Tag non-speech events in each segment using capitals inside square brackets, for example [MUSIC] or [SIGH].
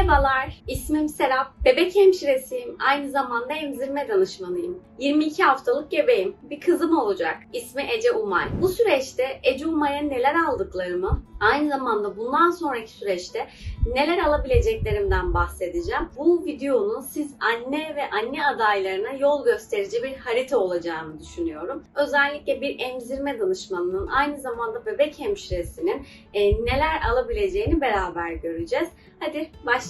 Merhabalar, ismim Serap. Bebek hemşiresiyim. Aynı zamanda emzirme danışmanıyım. 22 haftalık gebeyim. Bir kızım olacak. İsmi Ece Umay. Bu süreçte Ece Umay'a neler aldıklarımı, aynı zamanda bundan sonraki süreçte neler alabileceklerimden bahsedeceğim. Bu videonun siz anne ve anne adaylarına yol gösterici bir harita olacağını düşünüyorum. Özellikle bir emzirme danışmanının aynı zamanda bebek hemşiresinin e, neler alabileceğini beraber göreceğiz. Hadi başlayalım.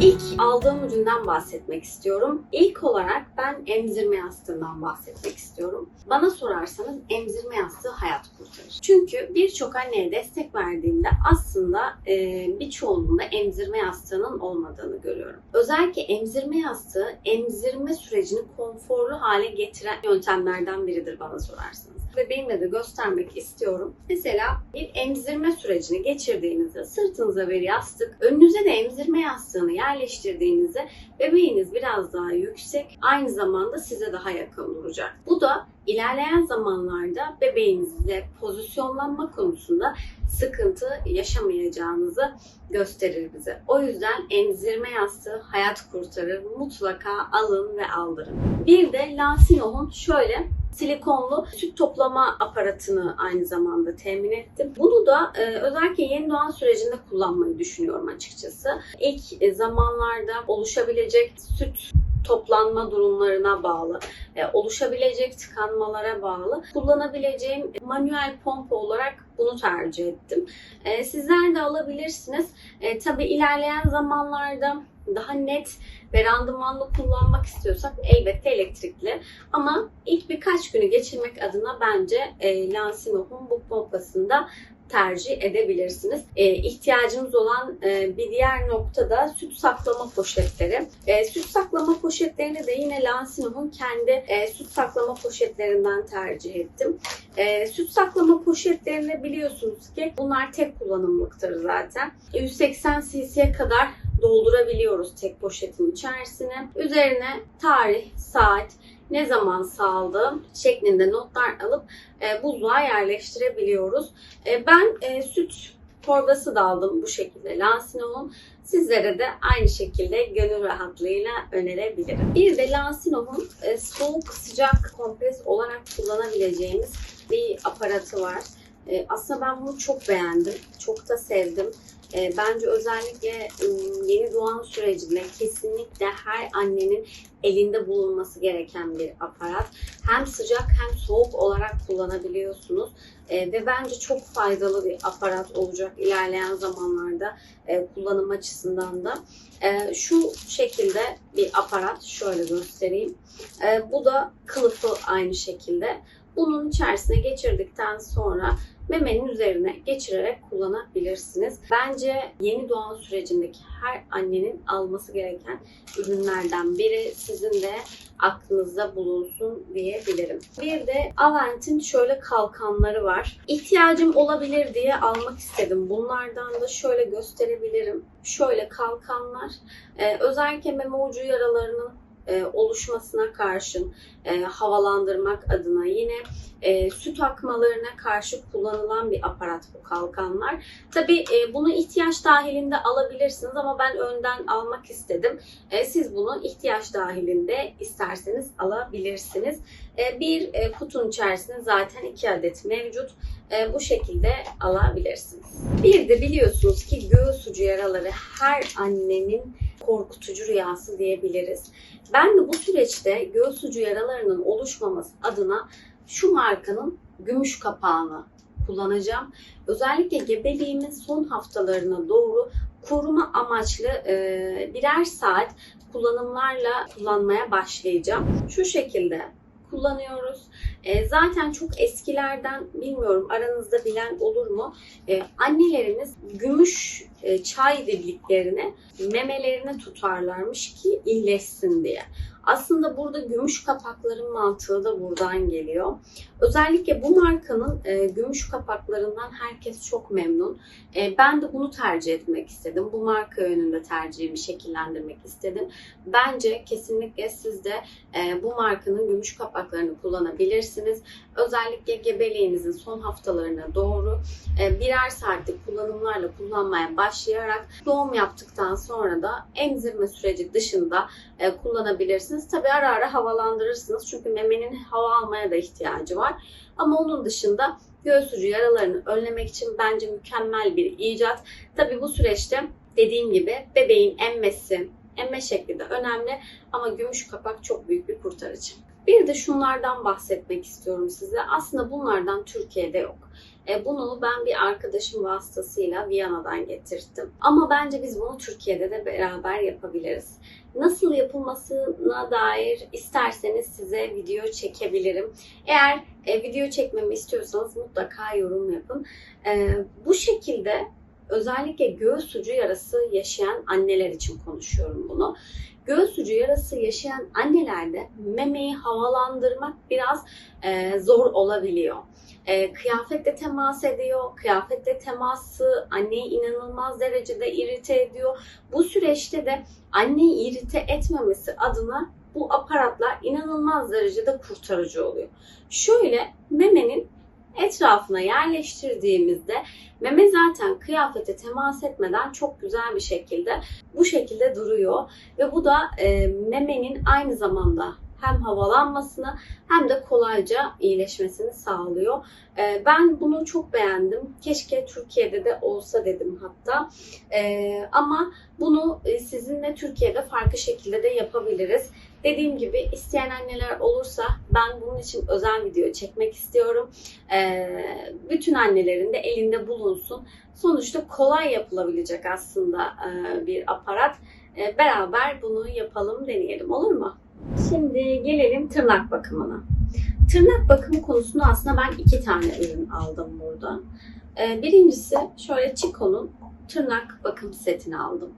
İlk aldığım üründen bahsetmek istiyorum. İlk olarak ben emzirme yastığından bahsetmek istiyorum. Bana sorarsanız emzirme yastığı hayat kurtarır. Çünkü birçok anneye destek verdiğimde aslında e, birçoğunluğunda emzirme yastığının olmadığını görüyorum. Özellikle emzirme yastığı emzirme sürecini konforlu hale getiren yöntemlerden biridir bana sorarsanız. Bebeğimle de göstermek istiyorum. Mesela bir emzirme sürecini geçirdiğinizde sırtınıza bir yastık, önünüze de emzirme yastığını yerleştirdiğinizde bebeğiniz biraz daha yüksek, aynı zamanda size daha yakın duracak. Bu da ilerleyen zamanlarda bebeğinizle pozisyonlanma konusunda sıkıntı yaşamayacağınızı gösterir bize. O yüzden emzirme yastığı hayat kurtarır. Mutlaka alın ve aldırın. Bir de Lansino'nun şöyle silikonlu süt toplama aparatını aynı zamanda temin ettim. Bunu da e, özellikle yeni doğan sürecinde kullanmayı düşünüyorum açıkçası. İlk e, zamanlarda oluşabilecek süt toplanma durumlarına bağlı, e, oluşabilecek tıkanmalara bağlı kullanabileceğim manuel pompa olarak bunu tercih ettim. E, sizler de alabilirsiniz. E, tabii ilerleyen zamanlarda daha net ve randımanlı kullanmak istiyorsak elbette elektrikli. Ama ilk birkaç günü geçirmek adına bence e, Lansino'nun bu pompasında tercih edebilirsiniz. E, ihtiyacımız olan e, bir diğer nokta da süt saklama poşetleri. E, süt saklama poşetlerini de yine Lansino'nun kendi e, süt saklama poşetlerinden tercih ettim. E, süt saklama poşetlerini biliyorsunuz ki bunlar tek kullanımlıktır zaten. 180 cc'ye kadar doldurabiliyoruz tek poşetin içerisine. Üzerine tarih, saat, ne zaman sağaldığım şeklinde notlar alıp e, buzluğa yerleştirebiliyoruz. E, ben e, süt torbası da aldım bu şekilde Lansino'nun. Sizlere de aynı şekilde gönül rahatlığıyla önerebilirim. Bir de Lansino'nun e, soğuk sıcak kompres olarak kullanabileceğimiz bir aparatı var. E, aslında ben bunu çok beğendim. Çok da sevdim. E, bence özellikle ım, yeni doğan sürecinde kesinlikle her annenin elinde bulunması gereken bir aparat. Hem sıcak hem soğuk olarak kullanabiliyorsunuz. E, ve bence çok faydalı bir aparat olacak ilerleyen zamanlarda e, kullanım açısından da. E, şu şekilde bir aparat şöyle göstereyim. E, bu da kılıfı aynı şekilde. Bunun içerisine geçirdikten sonra memenin üzerine geçirerek kullanabilirsiniz. Bence yeni doğan sürecindeki her annenin alması gereken ürünlerden biri. Sizin de aklınızda bulunsun diyebilirim. Bir de Avent'in şöyle kalkanları var. İhtiyacım olabilir diye almak istedim. Bunlardan da şöyle gösterebilirim. Şöyle kalkanlar. Ee, özellikle meme ucu yaralarının e, oluşmasına karşın e, havalandırmak adına yine e, süt akmalarına karşı kullanılan bir aparat bu kalkanlar. Tabi bunu ihtiyaç dahilinde alabilirsiniz ama ben önden almak istedim. Siz bunu ihtiyaç dahilinde isterseniz alabilirsiniz. Bir e, kutunun içerisinde zaten iki adet mevcut. Bu şekilde alabilirsiniz. Bir de biliyorsunuz ki göğüs ucu yaraları her annenin korkutucu rüyası diyebiliriz. Ben de bu süreçte göğüs ucu yaralarının oluşmaması adına şu markanın gümüş kapağını kullanacağım. Özellikle gebeliğimin son haftalarına doğru koruma amaçlı e, birer saat kullanımlarla kullanmaya başlayacağım. Şu şekilde kullanıyoruz. E, zaten çok eskilerden bilmiyorum aranızda bilen olur mu? E, annelerimiz gümüş e, çay dibliklerini memelerine tutarlarmış ki iyileşsin diye. Aslında burada gümüş kapakların mantığı da buradan geliyor. Özellikle bu markanın e, gümüş kapaklarından herkes çok memnun. E, ben de bunu tercih etmek istedim. Bu marka yönünde tercihimi şekillendirmek istedim. Bence kesinlikle siz de e, bu markanın gümüş kapaklarını kullanabilirsiniz kullanabilirsiniz. Özellikle gebeliğinizin son haftalarına doğru e, birer saatlik kullanımlarla kullanmaya başlayarak doğum yaptıktan sonra da emzirme süreci dışında e, kullanabilirsiniz. Tabi ara ara havalandırırsınız çünkü memenin hava almaya da ihtiyacı var. Ama onun dışında göğüs ucu yaralarını önlemek için bence mükemmel bir icat. Tabi bu süreçte dediğim gibi bebeğin emmesi, emme şekli de önemli ama gümüş kapak çok büyük bir kurtarıcı. Bir de şunlardan bahsetmek istiyorum size. Aslında bunlardan Türkiye'de yok. E, bunu ben bir arkadaşım vasıtasıyla Viyana'dan getirttim. Ama bence biz bunu Türkiye'de de beraber yapabiliriz. Nasıl yapılmasına dair isterseniz size video çekebilirim. Eğer e, video çekmemi istiyorsanız mutlaka yorum yapın. E, bu şekilde özellikle göğüs ucu yarası yaşayan anneler için konuşuyorum bunu. Göğüs ucu yarası yaşayan annelerde memeyi havalandırmak biraz e, zor olabiliyor. E, kıyafetle temas ediyor. Kıyafetle teması anneyi inanılmaz derecede irite ediyor. Bu süreçte de anneyi irite etmemesi adına bu aparatlar inanılmaz derecede kurtarıcı oluyor. Şöyle memenin etrafına yerleştirdiğimizde meme zaten kıyafete temas etmeden çok güzel bir şekilde bu şekilde duruyor. Ve bu da e, memenin aynı zamanda hem havalanmasını hem de kolayca iyileşmesini sağlıyor. E, ben bunu çok beğendim. Keşke Türkiye'de de olsa dedim hatta. E, ama bunu e, sizinle Türkiye'de farklı şekilde de yapabiliriz. Dediğim gibi isteyen anneler olursa ben bunun için özel video çekmek istiyorum. Ee, bütün annelerin de elinde bulunsun. Sonuçta kolay yapılabilecek aslında e, bir aparat. Beraber bunu yapalım, deneyelim olur mu? Şimdi gelelim tırnak bakımına. Tırnak bakımı konusunda aslında ben iki tane ürün aldım burada. Ee, birincisi şöyle Chico'nun tırnak bakım setini aldım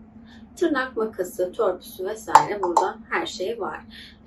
tırnak makası, törpüsü vesaire burada her şey var.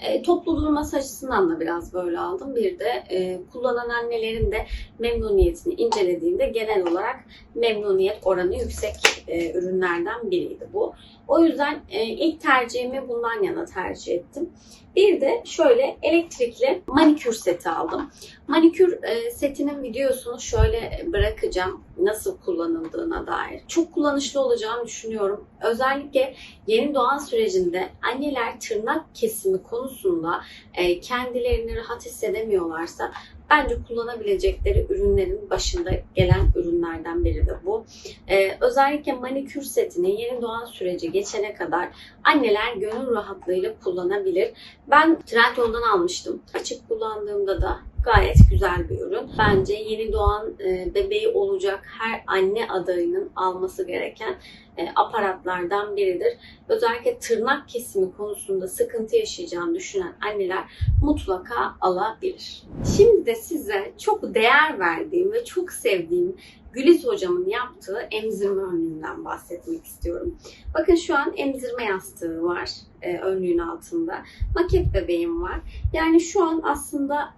E, toplu durması açısından da biraz böyle aldım. Bir de e, kullanan annelerin de memnuniyetini incelediğimde genel olarak memnuniyet oranı yüksek e, ürünlerden biriydi bu. O yüzden e, ilk tercihimi bundan yana tercih ettim. Bir de şöyle elektrikli manikür seti aldım. Manikür e, setinin videosunu şöyle bırakacağım nasıl kullanıldığına dair. Çok kullanışlı olacağını düşünüyorum. Özellikle yeni doğan sürecinde anneler tırnak kesimi konusunda e, kendilerini rahat hissedemiyorlarsa bence kullanabilecekleri ürünlerin başında gelen ürünlerden biri de bu. Ee, özellikle manikür setini yeni doğan süreci geçene kadar anneler gönül rahatlığıyla kullanabilir. Ben Trendyol'dan almıştım. Açıp kullandığımda da gayet güzel bir ürün. Bence yeni doğan e, bebeği olacak her anne adayının alması gereken e, aparatlardan biridir. Özellikle tırnak kesimi konusunda sıkıntı yaşayacağını düşünen anneler mutlaka alabilir. Şimdi de size çok değer verdiğim ve çok sevdiğim Güliz hocamın yaptığı emzirme önlüğünden bahsetmek istiyorum. Bakın şu an emzirme yastığı var e, önlüğün altında. Maket bebeğim var. Yani şu an aslında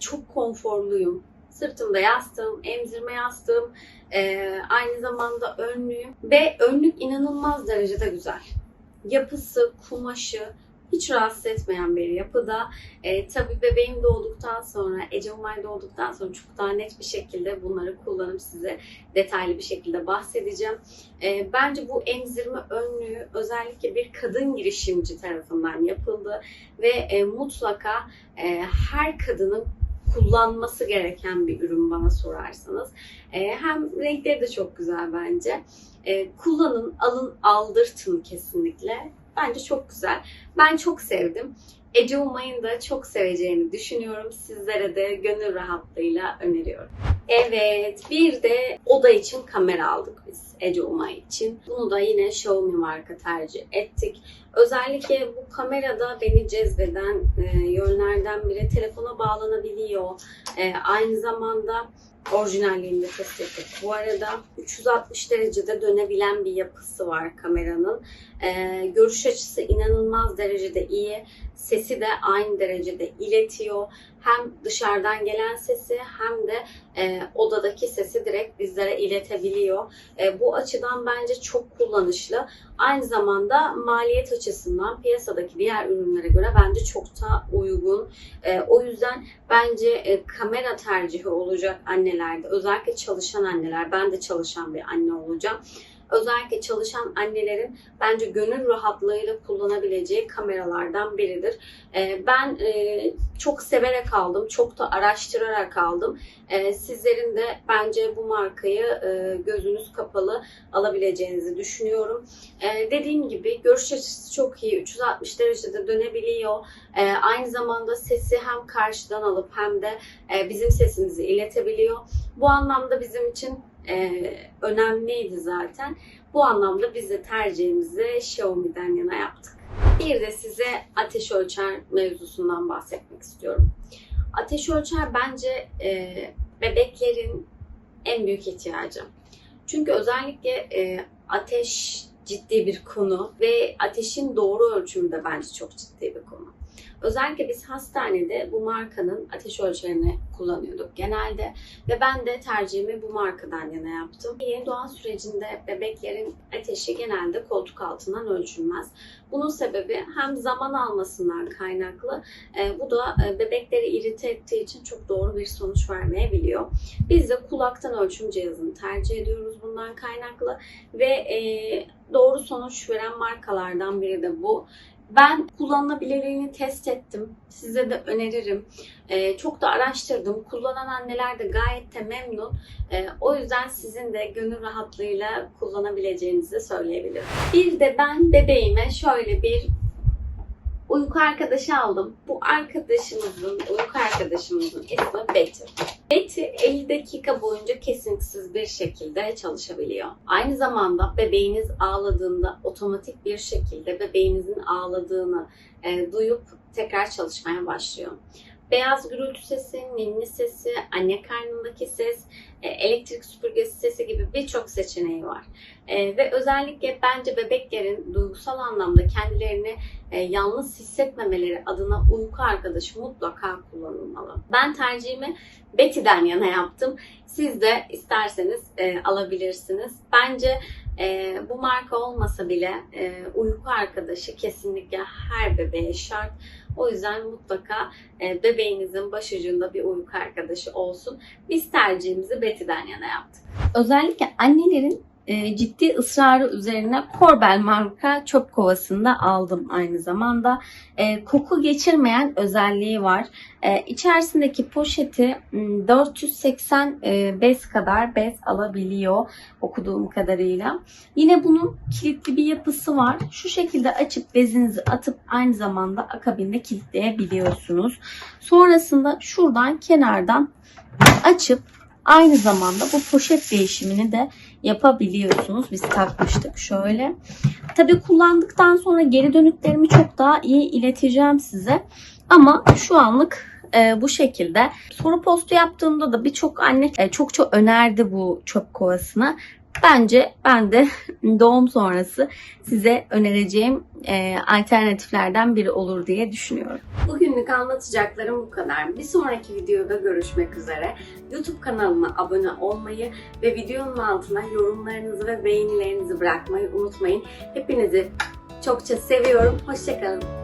çok konforluyum. Sırtımda yastığım, emzirme yastığım, e, aynı zamanda önlüğüm ve önlük inanılmaz derecede güzel. Yapısı, kumaşı, hiç rahatsız etmeyen bir yapıda. E, tabii bebeğim doğduktan sonra, Ece Umay doğduktan sonra çok daha net bir şekilde bunları kullanıp size detaylı bir şekilde bahsedeceğim. E, bence bu emzirme önlüğü özellikle bir kadın girişimci tarafından yapıldı ve e, mutlaka e, her kadının kullanması gereken bir ürün bana sorarsanız. E, hem renkleri de çok güzel bence. E, kullanın, alın, aldırtın kesinlikle. Bence çok güzel. Ben çok sevdim. Ece Umay'ın da çok seveceğini düşünüyorum. Sizlere de gönül rahatlığıyla öneriyorum. Evet, bir de oda için kamera aldık biz Ece Umay için. Bunu da yine Xiaomi marka tercih ettik. Özellikle bu kamerada beni cezbeden e, yönlerden biri telefona bağlanabiliyor. E, aynı zamanda orijinalliğini de test ettik. Bu arada 360 derecede dönebilen bir yapısı var kameranın. Ee, görüş açısı inanılmaz derecede iyi. Sesi de aynı derecede iletiyor. Hem dışarıdan gelen sesi hem de e, odadaki sesi direkt bizlere iletebiliyor. E, bu açıdan bence çok kullanışlı. Aynı zamanda maliyet açısından piyasadaki diğer ürünlere göre bence çok da uygun. Ee, o yüzden bence e, kamera tercihi olacak annelerde, özellikle çalışan anneler, ben de çalışan bir anne olacağım. Özellikle çalışan annelerin bence gönül rahatlığıyla kullanabileceği kameralardan biridir. Ee, ben e, çok severek aldım, çok da araştırarak aldım. Ee, sizlerin de bence bu markayı e, gözünüz kapalı alabileceğinizi düşünüyorum. Ee, dediğim gibi görüş açısı çok iyi. 360 derecede dönebiliyor. Aynı zamanda sesi hem karşıdan alıp hem de e, bizim sesimizi iletebiliyor. Bu anlamda bizim için e, önemliydi zaten. Bu anlamda biz de tercihimizi Xiaomi'den yana yaptık. Bir de size ateş ölçer mevzusundan bahsetmek istiyorum. Ateş ölçer bence e, bebeklerin en büyük ihtiyacı. Çünkü özellikle e, ateş ciddi bir konu ve ateşin doğru ölçümü de bence çok ciddi bir konu. Özellikle biz hastanede bu markanın ateş ölçerini kullanıyorduk genelde ve ben de tercihimi bu markadan yana yaptım. Yeni doğan sürecinde bebeklerin ateşi genelde koltuk altından ölçülmez. Bunun sebebi hem zaman almasından kaynaklı, e, bu da e, bebekleri irite ettiği için çok doğru bir sonuç vermeyebiliyor. Biz de kulaktan ölçüm cihazını tercih ediyoruz bundan kaynaklı ve e, doğru sonuç veren markalardan biri de bu. Ben kullanılabilirliğini test ettim. Size de öneririm. Ee, çok da araştırdım. Kullanan anneler de gayet de memnun. Ee, o yüzden sizin de gönül rahatlığıyla kullanabileceğinizi söyleyebilirim. Bir de ben bebeğime şöyle bir uyku arkadaşı aldım. Bu arkadaşımızın, uyku arkadaşımızın ismi Betty. Betty 50 dakika boyunca kesintisiz bir şekilde çalışabiliyor. Aynı zamanda bebeğiniz ağladığında otomatik bir şekilde bebeğinizin ağladığını e, duyup tekrar çalışmaya başlıyor. Beyaz gürültü sesi, ninni sesi, anne karnındaki ses, e, elektrik süpürgesi sesi gibi birçok seçeneği var. E, ve özellikle bence bebeklerin duygusal anlamda kendilerini e, yalnız hissetmemeleri adına uyku arkadaşı mutlaka kullanılmalı. Ben tercihimi Betty'den yana yaptım. Siz de isterseniz alabilirsiniz. Bence e, bu marka olmasa bile e, uyku arkadaşı kesinlikle her bebeğe şart. O yüzden mutlaka e, bebeğinizin başucunda bir uyku arkadaşı olsun. Biz tercihimizi Betty'den yana yaptık. Özellikle annelerin e, ciddi ısrarı üzerine Corbel marka çöp kovasında aldım aynı zamanda. E, koku geçirmeyen özelliği var. E, içerisindeki poşeti m, 480 e, bez kadar bez alabiliyor okuduğum kadarıyla. Yine bunun kilitli bir yapısı var. Şu şekilde açıp bezinizi atıp aynı zamanda akabinde kilitleyebiliyorsunuz. Sonrasında şuradan kenardan açıp aynı zamanda bu poşet değişimini de yapabiliyorsunuz. Biz takmıştık şöyle. Tabii kullandıktan sonra geri dönüklerimi çok daha iyi ileteceğim size. Ama şu anlık e, bu şekilde. Soru postu yaptığımda da birçok anne e, çok çok önerdi bu çöp kovasını. Bence ben de [LAUGHS] doğum sonrası size önereceğim e, alternatiflerden biri olur diye düşünüyorum. Bugünlük anlatacaklarım bu kadar. Bir sonraki videoda görüşmek üzere. YouTube kanalıma abone olmayı ve videonun altına yorumlarınızı ve beğenilerinizi bırakmayı unutmayın. Hepinizi çokça seviyorum. Hoşçakalın.